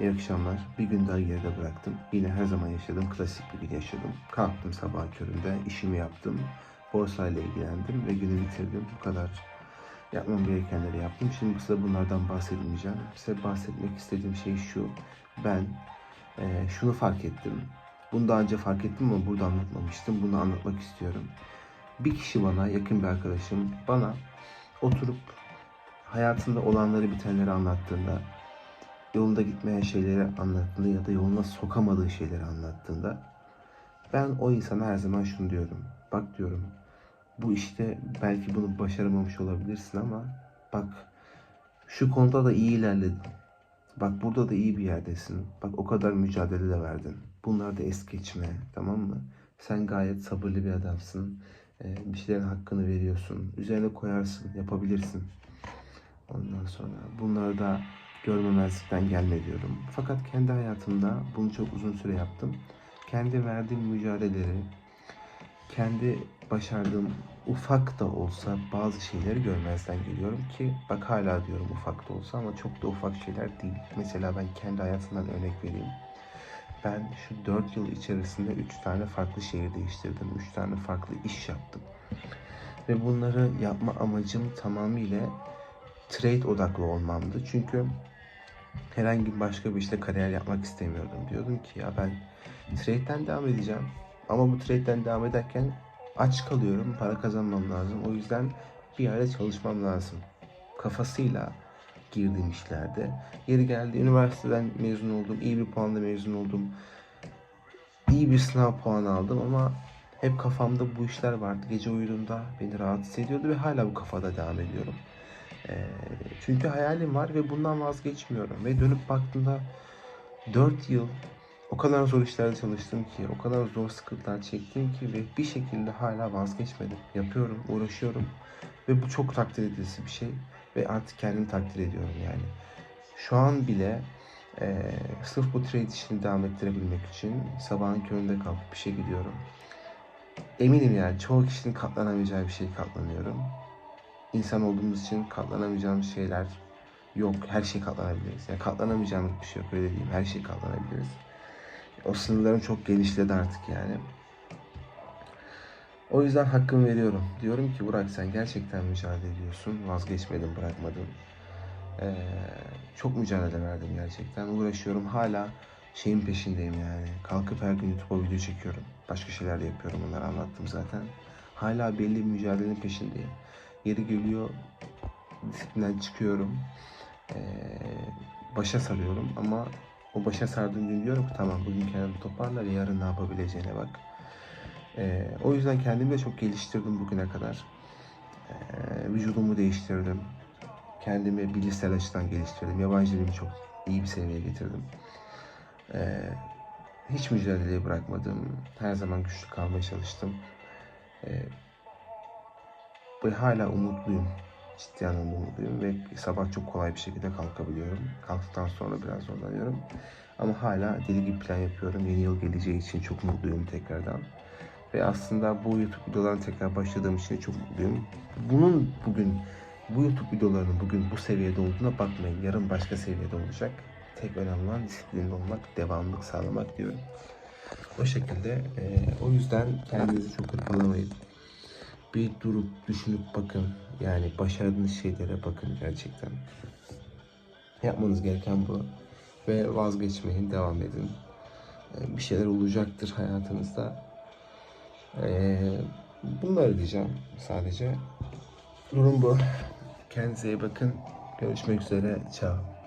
İyi akşamlar. Bir gün daha geride bıraktım. Yine her zaman yaşadığım klasik bir gün yaşadım. Kalktım sabah köründe, işimi yaptım. Borsayla ilgilendim ve günü bitirdim. Bu kadar yapmam gerekenleri yaptım. Şimdi size bunlardan bahsetmeyeceğim. Size bahsetmek istediğim şey şu. Ben eee, şunu fark ettim. Bunu daha önce fark ettim ama burada anlatmamıştım. Bunu anlatmak istiyorum. Bir kişi bana, yakın bir arkadaşım bana oturup hayatında olanları bitenleri anlattığında yolunda gitmeyen şeyleri anlattığında ya da yoluna sokamadığı şeyleri anlattığında ben o insana her zaman şunu diyorum. Bak diyorum bu işte belki bunu başaramamış olabilirsin ama bak şu konuda da iyi ilerledin. Bak burada da iyi bir yerdesin. Bak o kadar mücadele de verdin. Bunlar da es geçme tamam mı? Sen gayet sabırlı bir adamsın. Ee, bir şeylerin hakkını veriyorsun. Üzerine koyarsın, yapabilirsin. Ondan sonra bunları da görmemezlikten gelme diyorum. Fakat kendi hayatımda bunu çok uzun süre yaptım. Kendi verdiğim mücadeleleri, kendi başardığım ufak da olsa bazı şeyleri görmezden geliyorum ki bak hala diyorum ufak da olsa ama çok da ufak şeyler değil. Mesela ben kendi hayatımdan örnek vereyim. Ben şu 4 yıl içerisinde 3 tane farklı şehir değiştirdim. 3 tane farklı iş yaptım. Ve bunları yapma amacım tamamıyla trade odaklı olmamdı. Çünkü herhangi başka bir işte kariyer yapmak istemiyordum. Diyordum ki ya ben trade'den devam edeceğim. Ama bu trade'den devam ederken aç kalıyorum. Para kazanmam lazım. O yüzden bir yerde çalışmam lazım. Kafasıyla girdiğim işlerde. Yeri geldi üniversiteden mezun oldum. iyi bir puanla mezun oldum. İyi bir sınav puanı aldım ama hep kafamda bu işler vardı. Gece uyuduğumda beni rahatsız ediyordu ve hala bu kafada devam ediyorum. Ee, çünkü hayalim var ve bundan vazgeçmiyorum. Ve dönüp baktığımda 4 yıl o kadar zor işlerde çalıştım ki, o kadar zor sıkıntılar çektim ki ve bir şekilde hala vazgeçmedim. Yapıyorum, uğraşıyorum ve bu çok takdir edilisi bir şey ve artık kendimi takdir ediyorum yani. Şu an bile eee sırf bu trade işini devam ettirebilmek için sabahın köründe kalkıp işe gidiyorum. Eminim yani çoğu kişinin katlanamayacağı bir şey katlanıyorum. İnsan olduğumuz için katlanamayacağımız şeyler yok. Her şey katlanabiliriz. Yani katlanamayacağımız bir şey yok öyle diyeyim. Her şey katlanabiliriz. O sınırlarım çok genişledi artık yani. O yüzden hakkımı veriyorum. Diyorum ki Burak sen gerçekten mücadele ediyorsun. Vazgeçmedin, bırakmadın. Ee, çok mücadele verdim gerçekten. Uğraşıyorum. Hala şeyin peşindeyim yani. Kalkıp her gün YouTube'a video çekiyorum. Başka şeyler de yapıyorum. Onları anlattım zaten. Hala belli bir mücadelenin peşindeyim. Yeri geliyor disiplinden çıkıyorum. Ee, başa sarıyorum ama o başa sardığım gün diyorum ki tamam bugün kendimi toparla ve yarın ne yapabileceğine bak. Ee, o yüzden kendimi de çok geliştirdim bugüne kadar. Ee, vücudumu değiştirdim. Kendimi bilişsel açıdan geliştirdim. Yabancı dilimi çok iyi bir seviyeye getirdim. Ee, hiç mücadeleyi bırakmadım. Her zaman güçlü kalmaya çalıştım. Ee, ve hala umutluyum. Ciddi anlamda umutluyum ve sabah çok kolay bir şekilde kalkabiliyorum. Kalktıktan sonra biraz zorlanıyorum. Ama hala deli gibi plan yapıyorum. Yeni yıl geleceği için çok mutluyum tekrardan. Ve aslında bu YouTube videolarına tekrar başladığım için çok mutluyum. Bunun bugün, bu YouTube videolarının bugün bu seviyede olduğuna bakmayın. Yarın başka seviyede olacak. Tek önemli olan disiplinli olmak, devamlılık sağlamak diyorum. O şekilde eee, o yüzden kendinizi çok hırpalamayın. Bir durup düşünüp bakın. Yani başardığınız şeylere bakın gerçekten. Yapmanız gereken bu. Ve vazgeçmeyin, devam edin. Ee, Bir şeyler olacaktır hayatınızda. Ee, bunları diyeceğim sadece. Durum bu. Kendinize iyi bakın. Görüşmek üzere. Ciao.